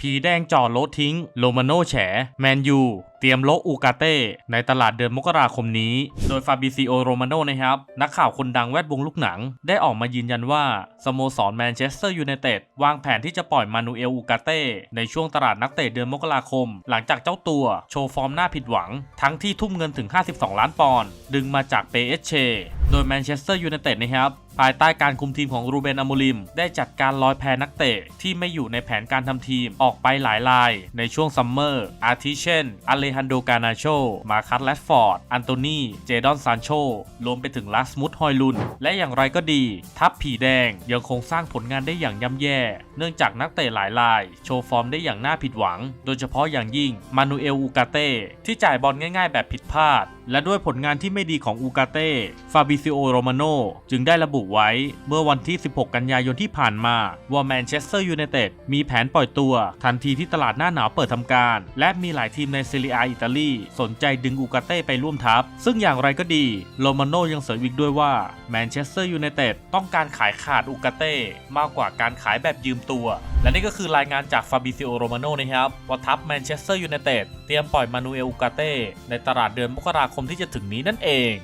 ผีแดงจ่อโลทิ้ง โลมาโนแฉ แมนยู เตรียมโลอูกาเต้ ในตลาดเดือนมกราคมนี้ โดยฟาบิซิโอโรมาโนนะครับ นักข่าวคนดังแวดวงลูกหนัง ได้ออกมายืนยันว่า สโมสรแมนเชสเตอร์ยูไนเต็ดวางแผนที่จะปล่อยมานูเอลอูกาเต้ ในช่วงตลาดนักเตะเดือนมกราคม หลังจากเจ้าตัวโชว์ฟอร์มน่าผิดหวัง ทั้งที่ทุ่มเงินถึง 52 ล้านปอนด์ดึงมาจากเปเอเชโดยแมนเชสเตอร์ยูไนเต็ดนะครับ ภายใต้การคุมทีมของรูเบนอโมลิม ได้จัดการลอยแพนักเตะที่ไม่อยู่ในแผนการทำทีมออกไปหลายราย ในช่วงซัมเมอร์ อาทิเช่น อเลฮันโดกานาโช มาคัสแลดฟอร์ด อันโตนี เจดอนซานโช รวมไปถึงลาสมุดฮอยลุน และอย่างไรก็ดี ทัพผีแดงยังคงสร้างผลงานได้อย่างย่ำแย่ เนื่องจากนักเตะหลายราย โชว์ฟอร์มได้อย่างน่าผิดหวัง โดยเฉพาะอย่างยิ่ง มานูเอล อูกาเต้ ที่จ่ายบอลง่าย ๆ แบบผิดพลาด และด้วยผลงานที่ไม่ดีของอูกาเต้ฟาบิซิโอโรมาโนจึงได้ระบุไว้เมื่อวันที่ 16 กันยายนที่ผ่านมาว่าแมนเชสเตอร์ยูไนเต็ดมีแผนปล่อยตัว ทันทีที่ตลาดหน้าหนาวเปิดทำการ และมีหลายทีมในซีเรียอิตาลีสนใจดึงอูกาเต้ไปร่วมทัพ ซึ่งอย่างไรก็ดีโรมาโนยังเสริมอีกด้วยว่าแมนเชสเตอร์ยูไนเต็ดต้องการขายขาดอูกาเต้มากกว่าการขายแบบยืมตัว และนี่ก็คือรายงานจากฟาบิซิโอโรมาโนนะครับว่าทัพแมนเชสเตอร์ยูไนเต็ดเตรียมปล่อยมานูเอลอูกาเต้ในตลาดเดือนมกราคคมที่จะถึงนี้นั่นเอง